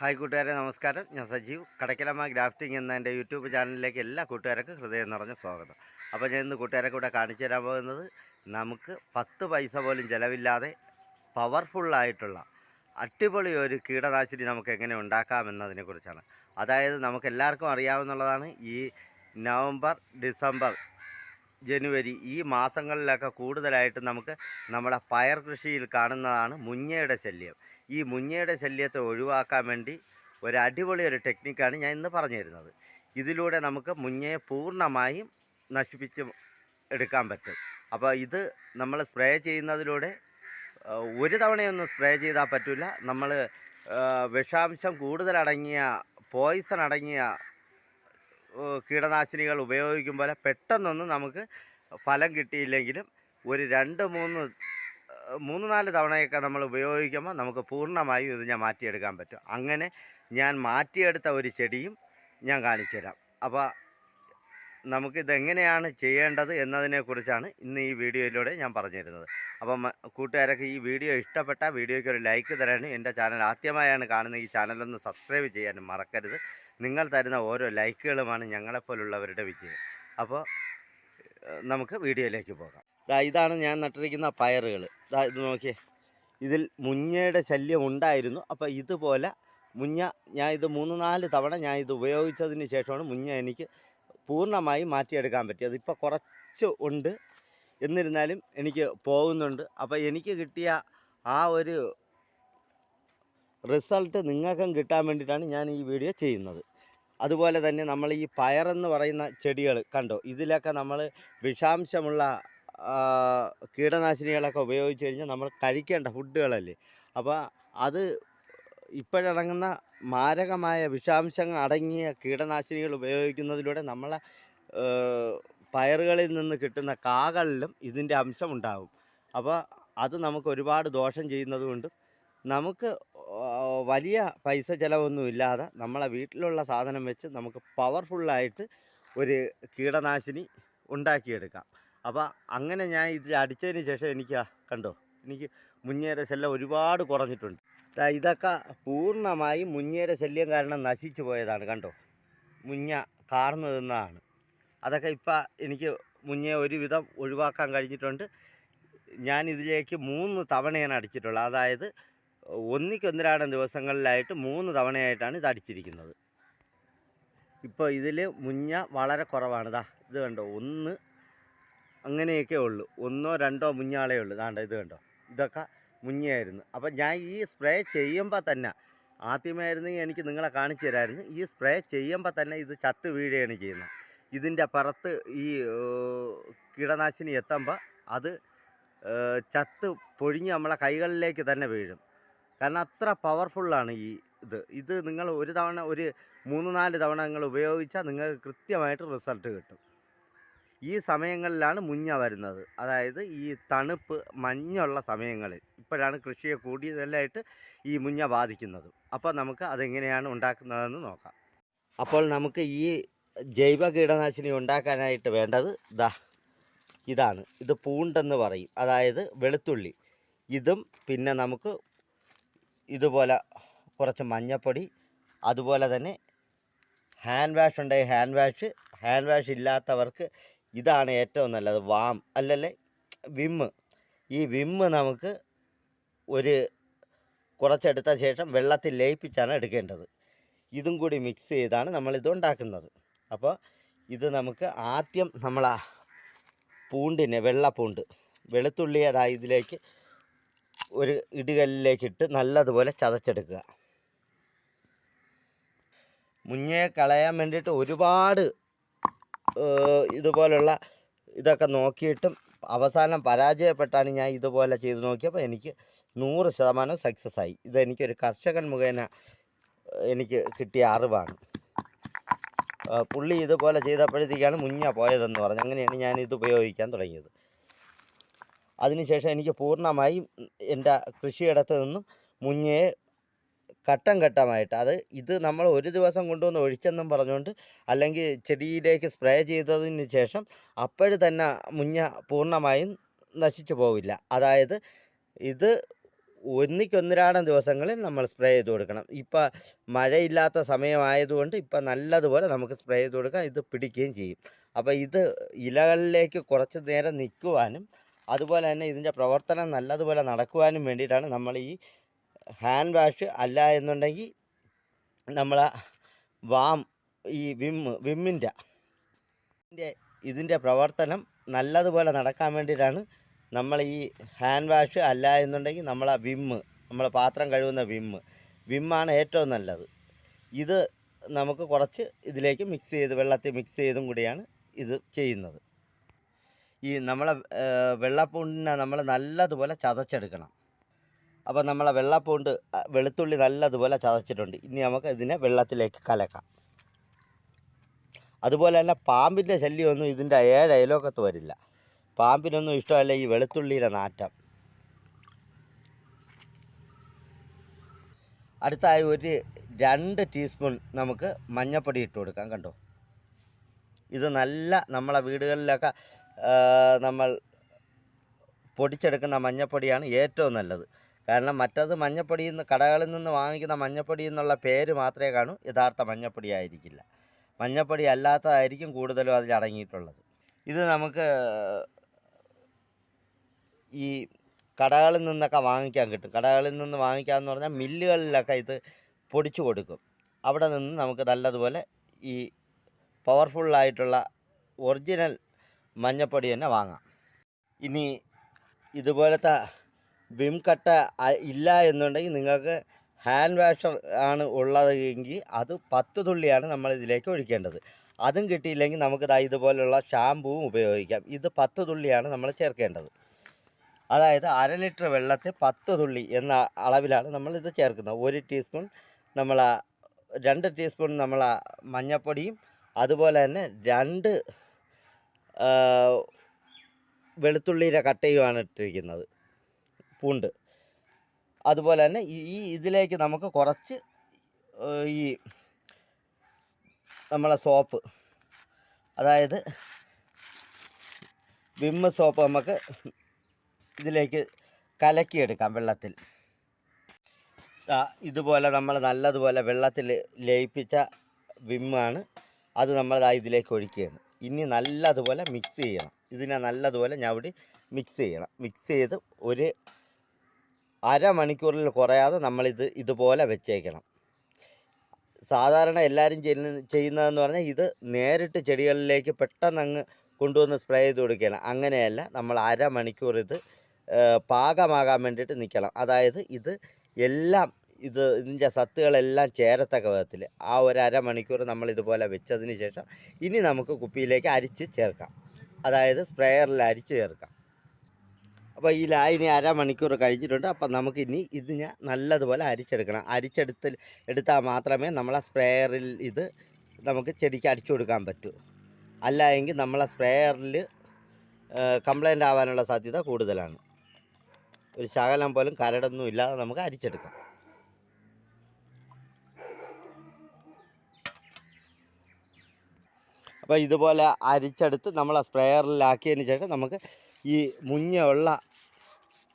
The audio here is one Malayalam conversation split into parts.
ഹായ് കൂട്ടുകാരെ നമസ്കാരം. ഞാൻ സജീവ്. കടക്കലമ്മ ഗ്രാഫ്റ്റിംഗ് എന്ന എന്റെ യൂട്യൂബ് ചാനലിലേക്ക് എല്ലാ കൂട്ടുകാർക്കും ഹൃദയം നിറഞ്ഞ സ്വാഗതം. അപ്പോൾ ഞാൻ ഇന്ന് കൂട്ടുകാരെ കൂടെ കാണിച്ചു തരാൻ പോകുന്നത് നമുക്ക് പത്ത് പൈസ പോലും ചിലവില്ലാതെ പവർഫുള്ളായിട്ടുള്ള അടിപൊളി ഒരു കീടനാശിനി നമുക്ക് എങ്ങനെ ഉണ്ടാക്കാമെന്നതിനെക്കുറിച്ചാണ് അതായത് നമുക്ക് എല്ലാവർക്കും അറിയാവുന്നതാണ് ഈ നവംബർ ഡിസംബർ ജനുവരി ഈ മാസങ്ങളിലൊക്കെ കൂടുതലായിട്ട് നമുക്ക് നമ്മുടെ പയർ കൃഷിയിൽ കാണുന്നതാണ് മുഞ്ഞയുടെ ശല്യം. ഈ മുഞ്ഞയുടെ ശല്യത്തെ ഒഴിവാക്കാൻ വേണ്ടി ഒരു അടിപൊളി ഒരു ടെക്നിക്കാണ് ഞാൻ ഇന്ന് പറഞ്ഞു തരുന്നത് ഇതിലൂടെ നമുക്ക് മുഞ്ഞയെ പൂർണമായും നശിപ്പിച്ച് എടുക്കാൻ പറ്റും. അപ്പോൾ ഇത് നമ്മൾ സ്പ്രേ ചെയ്യുന്നതിലൂടെ ഒരു തവണയൊന്നും സ്പ്രേ ചെയ്താൽ പറ്റില്ല. നമ്മൾ വിഷാംശം കൂടുതലടങ്ങിയ പോയിസൺ അടങ്ങിയ ഏഹ് ഉപയോഗിക്കും പോലെ പെട്ടെന്നൊന്നും നമുക്ക് ഫലം കിട്ടിയില്ലെങ്കിലും ഒരു രണ്ട് മൂന്ന് മൂന്ന് നാല് തവണയൊക്കെ നമ്മൾ ഉപയോഗിക്കുമ്പോൾ നമുക്ക് പൂർണമായും ഇത് ഞാൻ മാറ്റിയെടുക്കാൻ പറ്റും. അങ്ങനെ ഞാൻ മാറ്റിയെടുത്ത ഒരു ചെടിയും ഞാൻ കാണിച്ചു തരാം അപ്പോൾ നമുക്കിതെങ്ങനെയാണ് ചെയ്യേണ്ടത് എന്നതിനെക്കുറിച്ചാണ് ഇന്ന് ഈ വീഡിയോയിലൂടെ ഞാൻ പറഞ്ഞു തരുന്നത് അപ്പം കൂട്ടുകാരൊക്കെ ഈ വീഡിയോ ഇഷ്ടപ്പെട്ട വീഡിയോയ്ക്ക് ഒരു ലൈക്ക് തരാനും എന്റെ ചാനൽ ആദ്യമായാണ് കാണുന്ന ഈ ചാനലൊന്ന് സബ്സ്ക്രൈബ് ചെയ്യാനും മറക്കരുത്. നിങ്ങൾ തരുന്ന ഓരോ ലൈക്കുകളുമാണ് ഞങ്ങളെപ്പോലുള്ളവരുടെ വിജയം. അപ്പോൾ നമുക്ക് വീഡിയോയിലേക്ക് പോകാം. ഇതാണ് ഞാൻ നട്ടിരിക്കുന്ന പയറുകൾ. ഇത് നോക്കിയേ. ഇതിൽ മുഞ്ഞയുടെ ശല്യം ഉണ്ടായിരുന്നു. അപ്പോൾ ഇതുപോലെ മുഞ്ഞ ഞാൻ ഇത് മൂന്ന് നാല് തവണ ഞാൻ ഇത് ഉപയോഗിച്ചതിന് ശേഷമാണ് മുഞ്ഞ എനിക്ക് പൂർണമായി മാറ്റിയെടുക്കാൻ പറ്റിയത്. ഇപ്പോൾ കുറച്ച് ഉണ്ട്. എന്നിരുന്നാലും എനിക്ക് പോകുന്നുണ്ട്. അപ്പോൾ എനിക്ക് കിട്ടിയ ആ ഒരു റിസൾട്ട് നിങ്ങൾക്കും കിട്ടാൻ വേണ്ടിയിട്ടാണ് ഞാൻ ഈ വീഡിയോ ചെയ്യുന്നത്. അതുപോലെ തന്നെ നമ്മൾ ഈ പയറെന്ന് പറയുന്ന ചെടികൾ കണ്ടോ? ഇതിലൊക്കെ നമ്മൾ വിഷാംശമുള്ള കീടനാശിനികളൊക്കെ ഉപയോഗിച്ച് കഴിഞ്ഞാൽ നമ്മൾ കഴിക്കേണ്ട ഫുഡുകളല്ലേ? അപ്പോൾ അത് ഇപ്പോഴിറങ്ങുന്ന മാരകമായ വിഷാംശങ്ങൾ അടങ്ങിയ കീടനാശിനികൾ ഉപയോഗിക്കുന്നതിലൂടെ നമ്മളെ പയറുകളിൽ നിന്ന് കിട്ടുന്ന കാകളിലും ഇതിന്റെ അംശം ഉണ്ടാകും അപ്പോൾ അത് നമുക്ക് ഒരുപാട് ദോഷം ചെയ്യുന്നതുകൊണ്ട് നമുക്ക് വലിയ പൈസ ചിലവൊന്നുമില്ലാതെ നമ്മളെ വീട്ടിലുള്ള സാധനം വെച്ച് നമുക്ക് പവർഫുള്ളായിട്ട് ഒരു കീടനാശിനി ഉണ്ടാക്കിയെടുക്കാം. അപ്പോൾ അങ്ങനെ ഞാൻ ഇതിൽ അടിച്ചതിന് ശേഷം എനിക്ക് കണ്ടോ എനിക്ക് മുഞ്ഞേര ശല്യം ഒരുപാട് കുറഞ്ഞിട്ടുണ്ട്. ഇതൊക്കെ പൂർണമായും മുഞ്ഞേര ശല്യം കാരണം നശിച്ചു പോയതാണ് കണ്ടോ മുഞ്ഞ കാർന്നു തിന്നതാണ് അതൊക്കെ ഇപ്പം എനിക്ക് മുഞ്ഞേ ഒരുവിധം ഒഴിവാക്കാൻ കഴിഞ്ഞിട്ടുണ്ട്. ഞാൻ ഇതിലേക്ക് മൂന്ന് തവണയാണ് അടിച്ചിട്ടുള്ളത്. അതായത് ഒന്നിക്കൊന്നിരാടം ദിവസങ്ങളിലായിട്ട് മൂന്ന് തവണയായിട്ടാണ് ഇത് അടിച്ചിരിക്കുന്നത്. ഇപ്പോൾ ഇതിൽ മുഞ്ഞ വളരെ കുറവാണ്. ഇതാ ഇത് കണ്ടോ? ഒന്ന് അങ്ങനെയൊക്കെ ഉള്ളൂ. ഒന്നോ രണ്ടോ മുഞ്ഞാളേ ഉള്ളൂ. ദാണ്ട ഇത് കണ്ടോ? ഇതൊക്കെ മുഞ്ഞയായിരുന്നു. അപ്പം ഞാൻ ഈ സ്പ്രേ ചെയ്യുമ്പോൾ തന്നെ ആദ്യമായിരുന്നെങ്കിൽ എനിക്ക് നിങ്ങളെ കാണിച്ചു തരായിരുന്നു. ഈ സ്പ്രേ ചെയ്യുമ്പോൾ തന്നെ ഇത് ചത്ത് വീഴുകയാണ് ചെയ്യുന്നത്. ഇതിന്റെ പുറത്ത് ഈ കീടനാശിനി എത്തുമ്പോൾ അത് ചത്ത് പൊഴിഞ്ഞ് നമ്മളെ കൈകളിലേക്ക് തന്നെ വീഴും. കാരണം അത്ര പവർഫുള്ളാണ് ഈ ഇത്. ഇത് നിങ്ങൾ ഒരു തവണ ഒരു മൂന്ന് നാല് തവണ നിങ്ങൾ ഉപയോഗിച്ചാൽ നിങ്ങൾക്ക് കൃത്യമായിട്ട് റിസൾട്ട് കിട്ടും. ഈ സമയങ്ങളിലാണ് മുഞ്ഞ വരുന്നത്. അതായത് ഈ തണുപ്പ് മഞ്ഞുള്ള സമയങ്ങളിൽ ഇപ്പോഴാണ് കൃഷിയെ കൂടുതലായിട്ട് ഈ മുഞ്ഞ ബാധിക്കുന്നത്. അപ്പോൾ നമുക്ക് അതെങ്ങനെയാണ് ഉണ്ടാക്കുന്നതെന്ന് നോക്കാം. അപ്പോൾ നമുക്ക് ഈ ജൈവ കീടനാശിനി ഉണ്ടാക്കാനായിട്ട് വേണ്ടത് ദാ ഇതാണ്. ഇത് പൂണ്ടെന്ന് പറയും. അതായത് വെളുത്തുള്ളി. ഇതും പിന്നെ നമുക്ക് ഇതുപോലെ കുറച്ച് മഞ്ഞപ്പൊടി അതുപോലെ തന്നെ ഹാൻഡ് വാഷ് ഉണ്ടെങ്കിൽ ഹാൻഡ് വാഷ് ഹാൻഡ് വാഷ് ഇല്ലാത്തവർക്ക് ഇതാണ് ഏറ്റവും നല്ലത്. വാം അല്ലല്ലേ വിമ്മ് ഈ വിമ്മ് നമുക്ക് ഒരു കുറച്ചെടുത്ത ശേഷം വെള്ളത്തിൽ ലയിപ്പിച്ചാണ് എടുക്കേണ്ടത്. ഇതും കൂടി മിക്സ് ചെയ്താണ് നമ്മളിത് ഉണ്ടാക്കുന്നത്. അപ്പോൾ ഇത് നമുക്ക് ആദ്യം നമ്മളാ പൂണ്ടിനെ വെള്ളപ്പൂണ്ട് വെളുത്തുള്ളി ഇതിലേക്ക് ഒരു ഇടുകല്ലിലേക്കിട്ട് നല്ലതുപോലെ ചതച്ചെടുക്കുക. മുഞ്ഞയെ കളയാൻ വേണ്ടിയിട്ട് ഒരുപാട് ഇതുപോലുള്ള ഇതൊക്കെ നോക്കിയിട്ടും അവസാനം പരാജയപ്പെട്ടാണ് ഞാൻ ഇതുപോലെ ചെയ്ത് നോക്കിയപ്പോൾ എനിക്ക് നൂറ് ശതമാനം സക്സസ് ആയി. ഇതെനിക്കൊരു കർഷകൻ മുഖേന എനിക്ക് കിട്ടിയ അറിവാണ്. പുള്ളി ഇതുപോലെ ചെയ്തപ്പോഴത്തേക്കാണ് മുഞ്ഞ പോയതെന്ന് പറഞ്ഞു അങ്ങനെയാണ് ഞാൻ ഇത് ഉപയോഗിക്കാൻ തുടങ്ങിയത്. അതിനുശേഷം എനിക്ക് പൂർണമായും എന്റെ കൃഷിയിടത്ത് നിന്നും മുഞ്ഞയെ ഘട്ടം ഘട്ടമായിട്ട് അത് ഇത് നമ്മൾ ഒരു ദിവസം കൊണ്ടുവന്ന് ഒഴിച്ചെന്നും പറഞ്ഞുകൊണ്ട് അല്ലെങ്കിൽ ചെടിയിലേക്ക് സ്പ്രേ ചെയ്തതിന് ശേഷം അപ്പോഴ് തന്നെ മുഞ്ഞ പൂർണമായും നശിച്ചു പോവില്ല. അതായത് ഇത് ഒന്നിക്കൊന്നിരാടം ദിവസങ്ങളിൽ നമ്മൾ സ്പ്രേ ചെയ്ത് കൊടുക്കണം. ഇപ്പം മഴയില്ലാത്ത സമയമായതുകൊണ്ട് ഇപ്പം നല്ലതുപോലെ നമുക്ക് സ്പ്രേ ചെയ്ത് കൊടുക്കാം ഇത് പിടിക്കുകയും ചെയ്യും. അപ്പോൾ ഇത് ഇലകളിലേക്ക് കുറച്ച് നേരം നിൽക്കുവാനും അതുപോലെ തന്നെ ഇതിന്റെ പ്രവർത്തനം നല്ലതുപോലെ നടക്കുവാനും വേണ്ടിയിട്ടാണ് നമ്മൾ ഈ ഹാൻഡ് വാഷ് അല്ല എന്നുണ്ടെങ്കിൽ നമ്മൾ വാം ഈ വിം വിമ്മിന്റെ ഇതിന്റെ പ്രവർത്തനം നല്ലതുപോലെ നടക്കാൻ വേണ്ടിയിട്ടാണ് നമ്മൾ ഈ ഹാൻഡ് വാഷ് അല്ല എന്നുണ്ടെങ്കിൽ നമ്മളെ വിമ്മ് നമ്മൾ പാത്രം കഴുകുന്ന വിമ്മ് വിമ്മാണ് ഏറ്റവും നല്ലത്. ഇത് നമുക്ക് കുറച്ച് ഇതിലേക്ക് മിക്സ് ചെയ്ത് വെള്ളത്തിൽ മിക്സ് ചെയ്തും കൂടിയാണ് ഇത് ചെയ്യുന്നത്. ഈ നമ്മളെ വെള്ളപ്പൂണ്ടിനെ നമ്മൾ നല്ലതുപോലെ ചതച്ചെടുക്കണം. അപ്പോൾ നമ്മളെ വെള്ളപ്പൂണ്ട് വെളുത്തുള്ളി നല്ലതുപോലെ ചതച്ചിട്ടുണ്ട്. ഇനി നമുക്ക് ഇതിനെ വെള്ളത്തിലേക്ക് കലക്കാം. അതുപോലെ തന്നെ പാമ്പിന്റെ ശല്യമൊന്നും ഇതിന്റെ ഏഴ് അയലോക്കത്ത് വരില്ല. പാമ്പിനൊന്നും ഇഷ്ടമല്ല ഈ വെളുത്തുള്ളിയുടെ നാറ്റം. അടുത്തായി ഒരു രണ്ട് ടീസ്പൂൺ നമുക്ക് മഞ്ഞപ്പൊടി ഇട്ട് കൊടുക്കാം കണ്ടോ? ഇത് നല്ല നമ്മളെ വീടുകളിലൊക്കെ നമ്മൾ പൊടിച്ചെടുക്കുന്ന മഞ്ഞപ്പൊടിയാണ് ഏറ്റവും നല്ലത്. കാരണം മറ്റത് മഞ്ഞപ്പൊടിയിൽ നിന്ന് കടകളിൽ നിന്ന് വാങ്ങിക്കുന്ന മഞ്ഞപ്പൊടി എന്നുള്ള പേര് മാത്രമേ കാണൂ. യഥാർത്ഥ മഞ്ഞപ്പൊടി ആയിരിക്കില്ല. മഞ്ഞപ്പൊടി അല്ലാത്തതായിരിക്കും കൂടുതലും അതിൽ അടങ്ങിയിട്ടുള്ളത്. ഇത് നമുക്ക് ഈ കടകളിൽ നിന്നൊക്കെ വാങ്ങിക്കാൻ കിട്ടും. കടകളിൽ നിന്ന് വാങ്ങിക്കാമെന്ന് പറഞ്ഞാൽ മില്ലുകളിലൊക്കെ ഇത് പൊടിച്ചു കൊടുക്കും. അവിടെ നിന്ന് നമുക്ക് നല്ലതുപോലെ ഈ പവർഫുള്ളായിട്ടുള്ള ഒറിജിനൽ മഞ്ഞപ്പൊടി തന്നെ വാങ്ങാം. ഇനി ഇതുപോലത്തെ വിം കട്ട ഇല്ല എന്നുണ്ടെങ്കിൽ നിങ്ങൾക്ക് ഹാൻഡ് വാഷർ ആണ് ഉള്ളതെങ്കിൽ അത് പത്ത് തുള്ളിയാണ് നമ്മൾ ഇതിലേക്ക് ഒഴിക്കേണ്ടത്. അതും കിട്ടിയില്ലെങ്കിൽ നമുക്ക് ദാ ഇതുപോലുള്ള ഷാമ്പുവും ഉപയോഗിക്കാം. ഇത് പത്ത് തുള്ളിയാണ് നമ്മൾ ചേർക്കേണ്ടത്. അതായത് അര ലിറ്റർ വെള്ളത്തിൽ പത്ത് തുള്ളി എന്ന അളവിലാണ് നമ്മൾ ഇത് ചേർക്കുന്നത്. ഒരു ടീസ്പൂൺ നമ്മൾ രണ്ട് ടീസ്പൂൺ നമ്മൾ മഞ്ഞപ്പൊടിയും അതുപോലെ തന്നെ രണ്ട് വെളുത്തുള്ളിയുടെ കട്ടയുമാണ് ഇട്ടിരിക്കുന്നത്. പൂണ്ട്. അതുപോലെ തന്നെ ഈ ഇതിലേക്ക് നമുക്ക് കുറച്ച് ഈ നമ്മളെ സോപ്പ് അതായത് വിമ്മ സോപ്പ് നമുക്ക് ഇതിലേക്ക് കലക്കിയെടുക്കാം വെള്ളത്തിൽ. ഇതുപോലെ നമ്മൾ നല്ലതുപോലെ വെള്ളത്തിൽ ലയിപ്പിച്ച വിമ്മാണ് അത് നമ്മൾ ഇതിലേക്ക് ഒഴിക്കുകയാണ്. ഇനി നല്ലതുപോലെ മിക്സ് ചെയ്യണം. ഇതിനെ നല്ലതുപോലെ ഞവടി മിക്സ് ചെയ്യണം. മിക്സ് ചെയ്ത് ഒരു അരമണിക്കൂറിൽ കുറയാതെ നമ്മളിത് ഇതുപോലെ വെച്ചേക്കണം. സാധാരണ എല്ലാവരും ചെയ്യുന്ന ചെയ്യുന്നതെന്ന് പറഞ്ഞാൽ ഇത് നേരിട്ട് ചെടികളിലേക്ക് പെട്ടെന്ന് അങ്ങ് കൊണ്ടുവന്ന് സ്പ്രേ ചെയ്ത് കൊടുക്കുകയാണ്. അങ്ങനെയല്ല നമ്മൾ അരമണിക്കൂർ ഇത് പാകമാകാൻ വേണ്ടിയിട്ട് നിൽക്കണം. അതായത് ഇത് എല്ലാം ഇത് ഇതിന്റെ സത്തുകളെല്ലാം ചേരത്തക്ക വിധത്തിൽ ആ ഒരു അരമണിക്കൂർ നമ്മൾ ഇതുപോലെ വെച്ചതിന് ശേഷം ഇനി നമുക്ക് കുപ്പിയിലേക്ക് അരിച്ച് ചേർക്കാം. അതായത് സ്പ്രേയറിൽ അരിച്ച് ചേർക്കാം. അപ്പോൾ ഈ ലായിനി അരമണിക്കൂർ കഴിഞ്ഞിട്ടുണ്ട്. അപ്പം നമുക്ക് ഇനി ഇത് ഞാൻ നല്ലതുപോലെ അരിച്ചെടുക്കണം. അരിച്ചെടുത്ത് എടുത്താൽ മാത്രമേ നമ്മളെ സ്പ്രേയറിൽ ഇത് നമുക്ക് ചെടിക്ക് അടിച്ചു കൊടുക്കാൻ പറ്റൂ. അല്ല എങ്കിൽ നമ്മളെ സ്പ്രേയറിൽ കംപ്ലൈന്റ് ആവാനുള്ള സാധ്യത കൂടുതലാണ്. ഒരു ശകലം പോലും കരടൊന്നും ഇല്ലാതെ നമുക്ക് അരിച്ചെടുക്കാം. അപ്പോൾ ഇതുപോലെ അരിച്ചെടുത്ത് നമ്മൾ ആ സ്പ്രേയറിലാക്കിയതിന് ശേഷം നമുക്ക് ഈ മുഞ്ഞുള്ള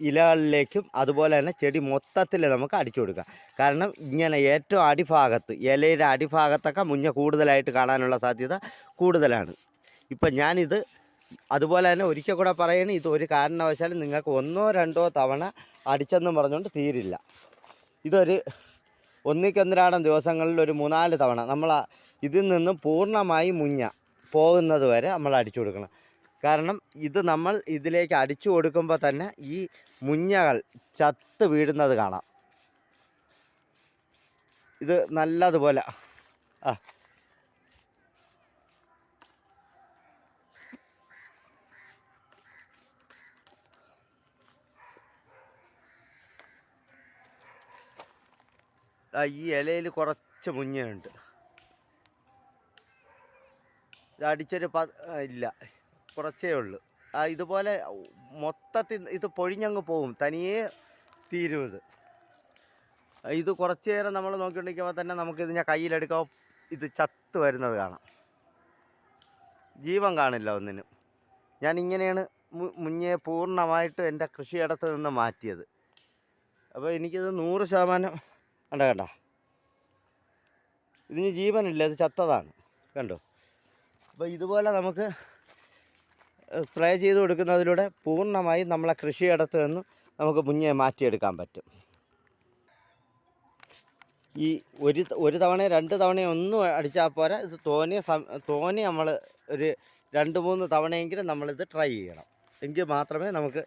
ഇലകളിലേക്കും അതുപോലെ തന്നെ ചെടി മൊത്തത്തിൽ നമുക്ക് അടിച്ചു കൊടുക്കാം. കാരണം ഇങ്ങനെ ഏറ്റവും അടിഭാഗത്ത് ഇലയുടെ അടിഭാഗത്തൊക്കെ മുഞ്ഞ കൂടുതലായിട്ട് കാണാനുള്ള സാധ്യത കൂടുതലാണ്. ഇപ്പം ഞാനിത് അതുപോലെ തന്നെ ഒരിക്കൽ കൂടെ പറയണ ഇത് ഒരു കാരണവശാലും നിങ്ങൾക്ക് ഒന്നോ രണ്ടോ തവണ അടിച്ചെന്നും പറഞ്ഞുകൊണ്ട് തീരില്ല. ഇതൊരു ഒന്നിക്കൊന്നിരാടം ദിവസങ്ങളിൽ ഒരു മൂന്നാൽ തവണ നമ്മൾ ഇതിൽ നിന്ന് പൂർണമായി മുഞ്ഞ പോകുന്നത് വരെ നമ്മൾ അടിച്ചു കൊടുക്കണം. കാരണം ഇത് നമ്മൾ ഇതിലേക്ക് അടിച്ചു കൊടുക്കുമ്പോൾ തന്നെ ഈ മുഞ്ഞകൾ ചത്ത് വീഴുന്നത് കാണാം. ഇത് നല്ലതുപോലെ ആ ഈ ഇലയിൽ കുറച്ച് മുഞ്ഞയുണ്ട് ഇത് അടിച്ചൊരു പ ഇല്ല. കുറച്ചേ ഉള്ളൂ. ആ ഇതുപോലെ മൊത്തത്തിൽ ഇത് പൊഴിഞ്ഞങ്ങ് പോവും. തനിയെ തീരും ഇത്. ഇത് കുറച്ച് നേരം നമ്മൾ നോക്കിക്കൊണ്ടിരിക്കുമ്പോൾ തന്നെ നമുക്ക് ഇതിനെ കയ്യിലെടുക്കാൻ ഇത് ചത്ത് വരുന്നത് കാണാം. ജീവൻ കാണില്ല ഒന്നിനും. ഞാൻ ഇങ്ങനെയാണ് മുഞ്ഞെ പൂർണമായിട്ട് എന്റെ കൃഷിയിടത്ത് നിന്ന് മാറ്റിയത്. അപ്പോൾ എനിക്കിത് നൂറ് ശതമാനം കണ്ട കണ്ട? ഇതിന് ജീവനില്ല ഇത് ചത്തതാണ്. കണ്ടോ? അപ്പോൾ ഇതുപോലെ നമുക്ക് സ്പ്രേ ചെയ്ത് കൊടുക്കുന്നതിലൂടെ പൂർണമായും നമ്മളെ കൃഷിയിടത്ത് നിന്ന് നമുക്ക് മുന്നേ മാറ്റിയെടുക്കാൻ പറ്റും. ഈ ഒരു ഒരു തവണ രണ്ട് തവണ ഒന്നും അടിച്ചാൽ പോരാ. ഇത് തോനെ തോനെ നമ്മൾ ഒരു രണ്ട് മൂന്ന് തവണയെങ്കിലും നമ്മളിത് ട്രൈ ചെയ്യണം. എങ്കിൽ മാത്രമേ നമുക്ക്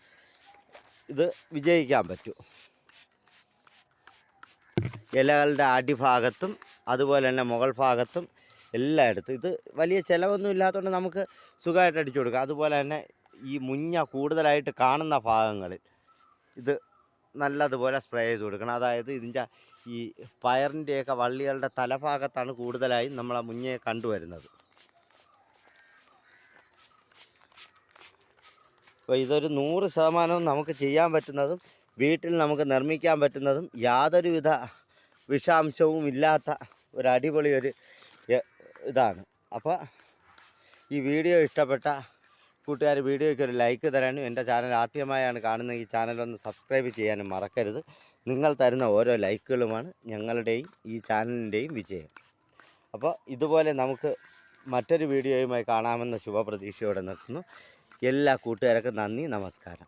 ഇത് വിജയിക്കാൻ പറ്റൂ. ഇലകളുടെ അടിഭാഗത്തും അതുപോലെ തന്നെ മുകൾ ഭാഗത്തും എല്ലായിടത്തും ഇത് വലിയ ചിലവൊന്നും ഇല്ലാത്തതുകൊണ്ട് നമുക്ക് സുഖമായിട്ട് അടിച്ചു കൊടുക്കാം. അതുപോലെ തന്നെ ഈ മുഞ്ഞ കൂടുതലായിട്ട് കാണുന്ന ഭാഗങ്ങളിൽ ഇത് നല്ലതുപോലെ സ്പ്രേ ചെയ്ത് കൊടുക്കണം. അതായത് ഇതിന്റെ ഈ പയറിന്റെയൊക്കെ വള്ളികളുടെ തലഭാഗത്താണ് കൂടുതലായും നമ്മൾ ആ മുഞ്ഞയെ കണ്ടുവരുന്നത്. അപ്പോൾ ഇതൊരു നൂറ് ശതമാനവും നമുക്ക് ചെയ്യാൻ പറ്റുന്നതും വീട്ടിൽ നമുക്ക് നിർമ്മിക്കാൻ പറ്റുന്നതും യാതൊരുവിധ വിഷാംശവും ഇല്ലാത്ത ഒരു അടിപൊളി ഒരു ഇതാണ്. അപ്പോൾ ഈ വീഡിയോ ഇഷ്ടപ്പെട്ട കൂട്ടുകാർ വീഡിയോയ്ക്ക് ഒരു ലൈക്ക് തരാനും എന്റെ ചാനൽ ആദ്യമായാണ് കാണുന്ന ഈ ചാനലൊന്ന് സബ്സ്ക്രൈബ് ചെയ്യാനും മറക്കരുത്. നിങ്ങൾ തരുന്ന ഓരോ ലൈക്കുകളുമാണ് ഞങ്ങളുടെയും ഈ ചാനലിന്റെയും വിജയം. അപ്പോൾ ഇതുപോലെ നമുക്ക് മറ്റൊരു വീഡിയോയുമായി കാണാമെന്ന ശുഭപ്രതീക്ഷയോടെ നിർത്തുന്നു. എല്ലാ കൂട്ടുകാർക്കും നന്ദി നമസ്കാരം.